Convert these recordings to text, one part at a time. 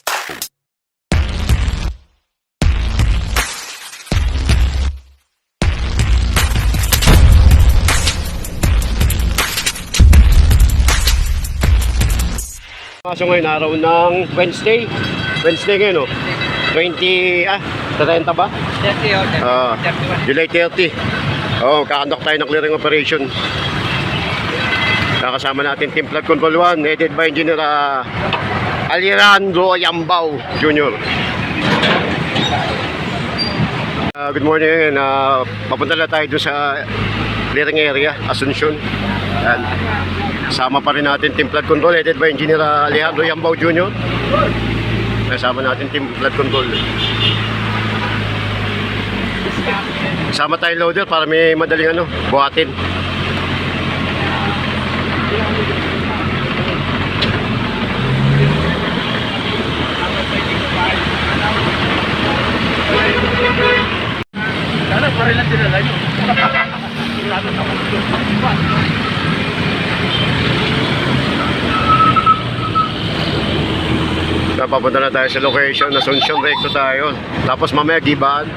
Records. Kaso ngayon, araw ng Wednesday. Wednesday ngayon, no? 20, ah, 30 ba? 30 o Ah, 31. July 30. Oh, kakandok tayo ng clearing operation. Kakasama natin Team Flood Control 1, headed by Engineer uh, Alejandro Yambao Jr. Ah, good morning. Uh, papunta na tayo sa clearing area, Asuncion. Yan. Kasama pa rin natin Team Flood Control, headed by Engineer uh, Alejandro Yambao Jr. Kasama natin Team Flood Control. Kasama tayo loader para may madaling ano, buhatin. Sana pa rin lang sila live. Napapunta na tayo sa location, Asuncion Recto tayo. Tapos mamaya Giban.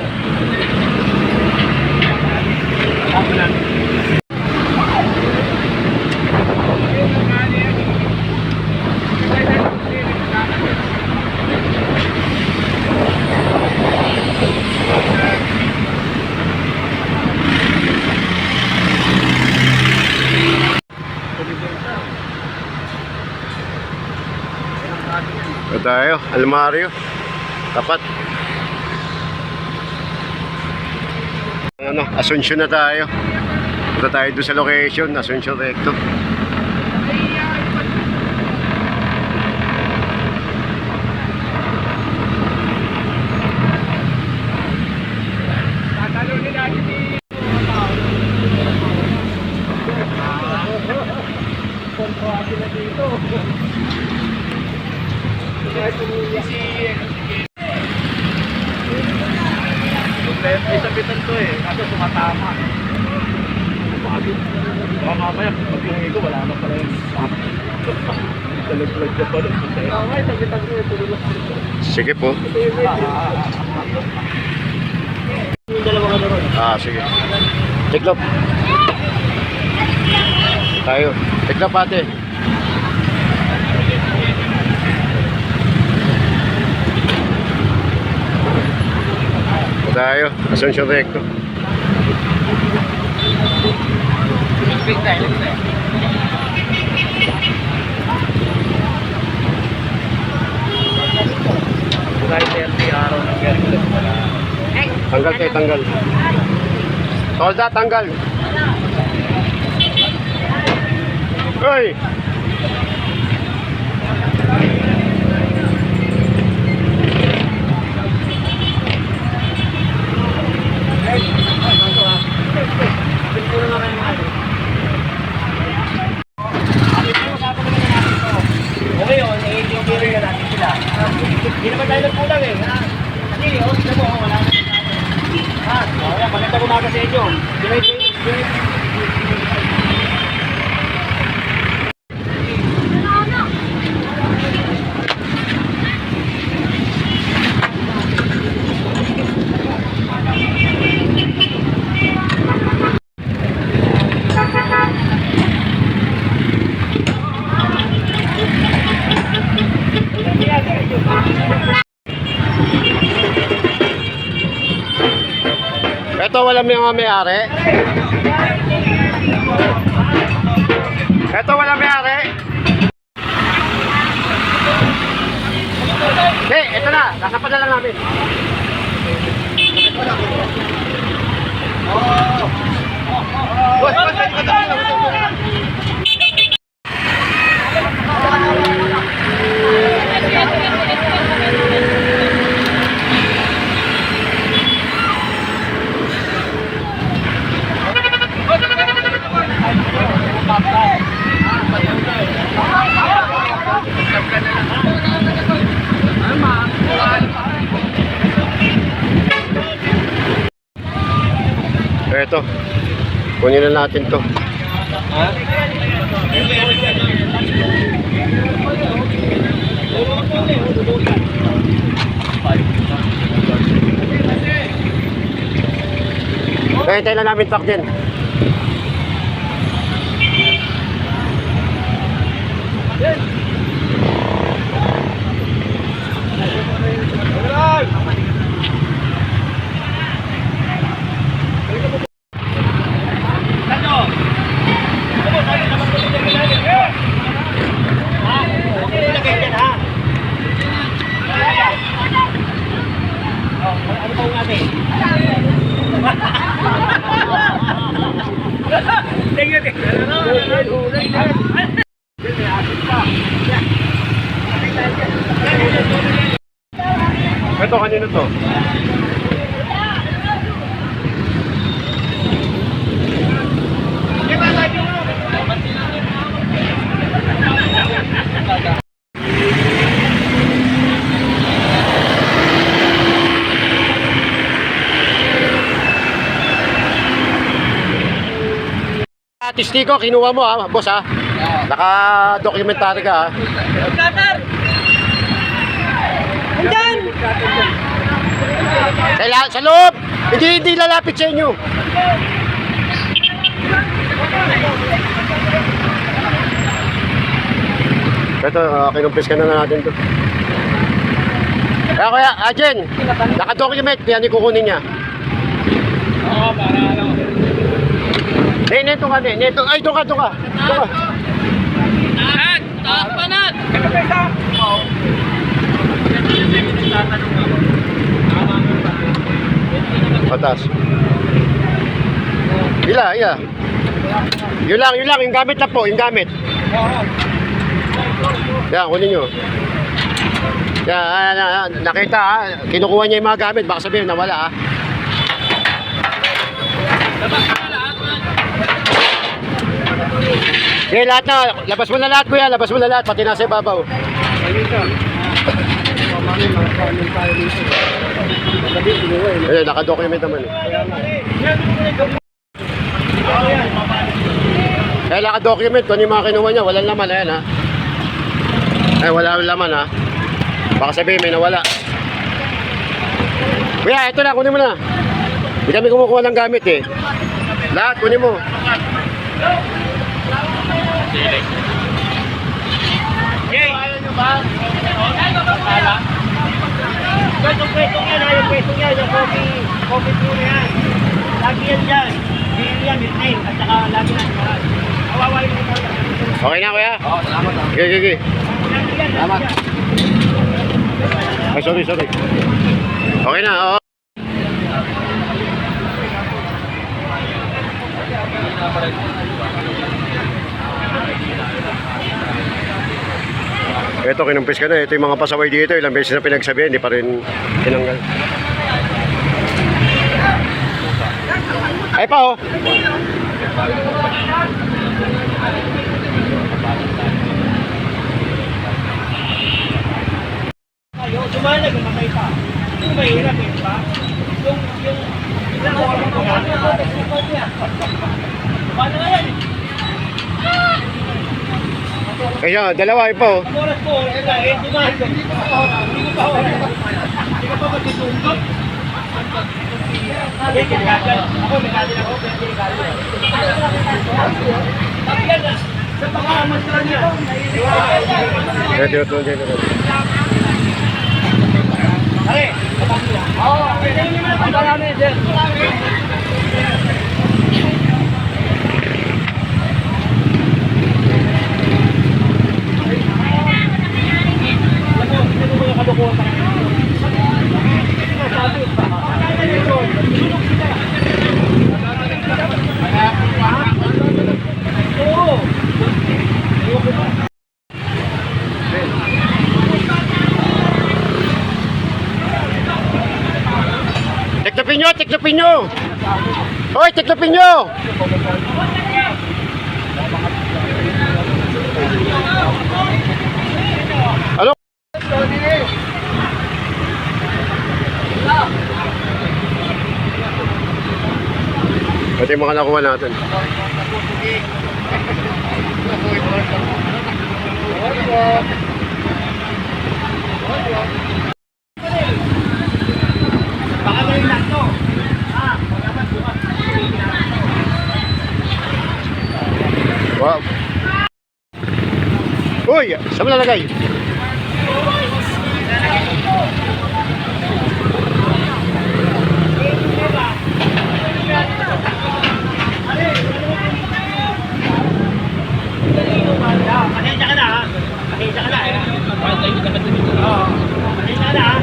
Ito tayo, almaryo. Tapat. Ano, Asuncion na tayo. Punta tayo doon sa location, Asuncion Recto. To eh, kaso sumatama. Baka mamaya, pag yung ko, wala na pala yun. Talaglag ka pala. Okay, sabitan ko ito. Sige po. Yung dalawa ka na ron. Ah, sige. Tiklop. Tayo. Tiklop ate. Tayo. Asuncion Recto. Big time, big time. Kahit 30 araw ng galing ko wala. Tanggal kayo, tanggal. Tolda, tanggal. Hoy! Okay yun, eh, yung beer na natin sila. Hindi naman tayo nagkulang eh. ha? Kasi, oh, sila mo, oh, wala na tayo. Ha? Oh, yan, magandang umaga sa inyo. July 20, July Ito wala may mga may-ari. Ito wala may-ari. Hey, ito na. Nasa padala namin. Boss, boss, pwede ka tayo. Ito. Kunin na natin to. Ha? Kaya tayo lang namin truck din. Ano kanino to? Tistiko, kinuha mo ha, boss ha. Naka-documentary ka ha. Andyan! Sa, la- sa loob! Hindi, hindi lalapit sa inyo. Ito, uh, kinumpis ka na na natin to. Kaya kuya, Ajen, naka-document, yan yung kukunin niya. Oo, para ano. Eh, neto ka, ne, neto. Ay, doon ka, doon ka. Doon ka. Tahan! Tahan pa na! Ito isa! Oo. Tatanong ako. Tama mo ba? Patas. Ila, ila. Yun lang, yun lang, yung gamit lang po, yung gamit. Yan, kunin nyo. Yan, ah, ah, ah, nakita ha, kinukuha niya yung mga gamit, baka sabihin nawala ha. Okay, lahat na, labas mo na lahat kuya, labas mo na lahat, pati nasa ibabaw. Ayun, nakadocument naman eh. Kaya naka-document kung ano yung mga kinuha niya, walang laman, ayan ha. Ay, wala laman ha. Baka sabihin may nawala. Kuya, ito na, kunin mo na. Hindi kami kumukuha ng gamit eh. Lahat, kunin mo. Jay! Ayaw nyo ba? Akala? Guys, yung kwetong yan ha, yung kwetong yan, yung coffee, coffee brew na yan. Lagi yan dyan. Beer yan, with name, at saka lagi na yan. Kawawa yung ito. Okay na, kuya? Oo, salamat. Okay, okay, okay. Salamat. Ay, sorry, sorry. Okay na, oo. Ito, kinumpis ka na. Ito yung mga pasaway dito. Ilang beses na pinagsabihan, hindi pa rin tinanggal. Ay pa, oh. Ayaw, sumalag, mamatay pa. Mahirap eh, di ba? Yung, yung, ilang oras ko yan, Paano nga yan? Kaya, dalawa, ay pa, oh. Ang oras ko, wala, eh, sumalag. Hindi ko pa Hindi ko pa Hindi ko pa matutungkot. Hindi, kinagagal. Ako, may kadin ako, pero kinagagal. Ang yan, sa pangamasra niya. Kaya, tinutulong dito. Pare, kapag niya. Oo, ang marami, sir. Tiklopin nyo, tiklopin nyo! Hoy, tiklopin nyo! Ano? Ito yung mga nakuha natin. Baka may lang to. Ah, baka naman bukas. Wow. Uy, saan mo lalagay? Ah, Pasensya ka na ha. Pasensya ka na ha. Oo. Pasensya ka na ha.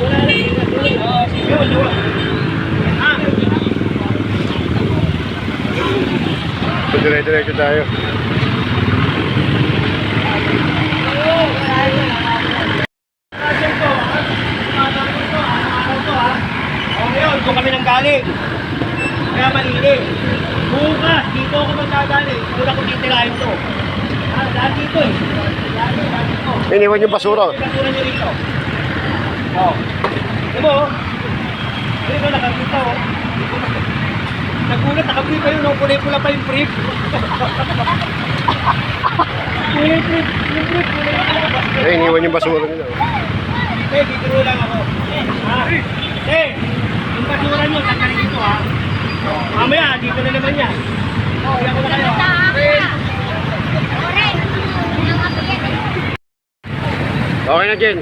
Wala na. Yun, yun. Ah. So, dire-diretso tayo. Pasensya ko, ha? Tumatawag ko, ha? Araw to, ha? O ngayon, doon kami nang galing. Kaya malinis. Bukas, dito ako magdagaling. Una ko titirahin to. Ah, dahil dito eh. Dahil dito. Iniwan yung basura. Basura nyo rito. Oh. Diba oh? Dito nakakita oh. Nagulat, nakabrief pa yun. No? Kulay-pula pa yung brief. kulay brief. Yung brief, kulay-pula pa. Eh, iniwan yung basura nila. Eh, bibiro lang ako. Ha? Eh, yung basura nyo, tanggalin dito ha. Oh, Mamaya, dito na naman yan. Oh, yan ko na kayo. Okay na, Jen.